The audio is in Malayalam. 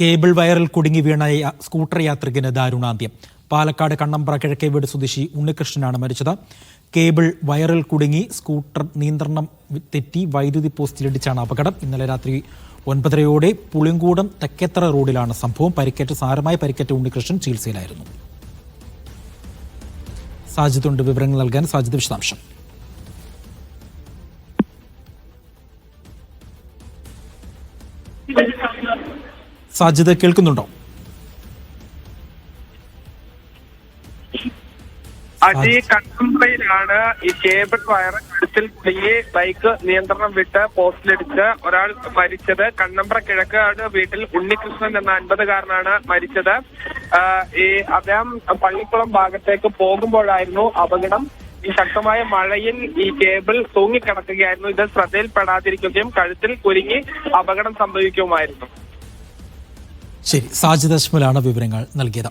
കേബിൾ വയറിൽ കുടുങ്ങി വീണ സ്കൂട്ടർ യാത്രികന് ദാരുണാന്ത്യം. പാലക്കാട് കണ്ണമ്പ്ര കിഴക്കേവീട് സ്വദേശി ഉണ്ണികൃഷ്ണനാണ് മരിച്ചത്. കേബിൾ വയറിൽ കുടുങ്ങി സ്കൂട്ടർ നിയന്ത്രണം തെറ്റി വൈദ്യുതി പോസ്റ്റിലിടിച്ചാണ് അപകടം. ഇന്നലെ രാത്രി ഒൻപതരയോടെ പുളിങ്കൂടം തെക്കേത്തറ റോഡിലാണ് സംഭവം. പരിക്കേറ്റ് സാരമായി പരിക്കേറ്റ ഉണ്ണികൃഷ്ണൻ ചികിത്സയിലായിരുന്നു. സാജിദുണ്ട് വിവരങ്ങൾ നൽകാൻ സാജിദ് വിശദാംശം. സാജിദ് കേൾക്കുന്നുണ്ടോ? കണ്ണമ്പയിലാണ് ഈ കേബിൾ വയർ കഴുത്തിൽ കുടുങ്ങി ബൈക്ക് നിയന്ത്രണം വിട്ട് പോസ്റ്റിലിടിച്ച് ഒരാൾ മരിച്ചത്. കണ്ണമ്പ്ര കിഴക്കാട് വീട്ടിൽ ഉണ്ണികൃഷ്ണൻ എന്ന അൻപതുകാരനാണ് മരിച്ചത്. ഈ അദ്ദേഹം പള്ളിക്കുളം ഭാഗത്തേക്ക് പോകുമ്പോഴായിരുന്നു അപകടം. ഈ ശക്തമായ മഴയിൽ ഈ കേബിൾ തൂങ്ങിക്കിടക്കുകയായിരുന്നു. ഇത് ശ്രദ്ധയിൽപ്പെടാതിരിക്കുകയും കഴുത്തിൽ കുരുങ്ങി അപകടം സംഭവിക്കുമായിരുന്നു ശരി സാജിദ് അശ്മലാണ് വിവരങ്ങൾ നൽകിയത്.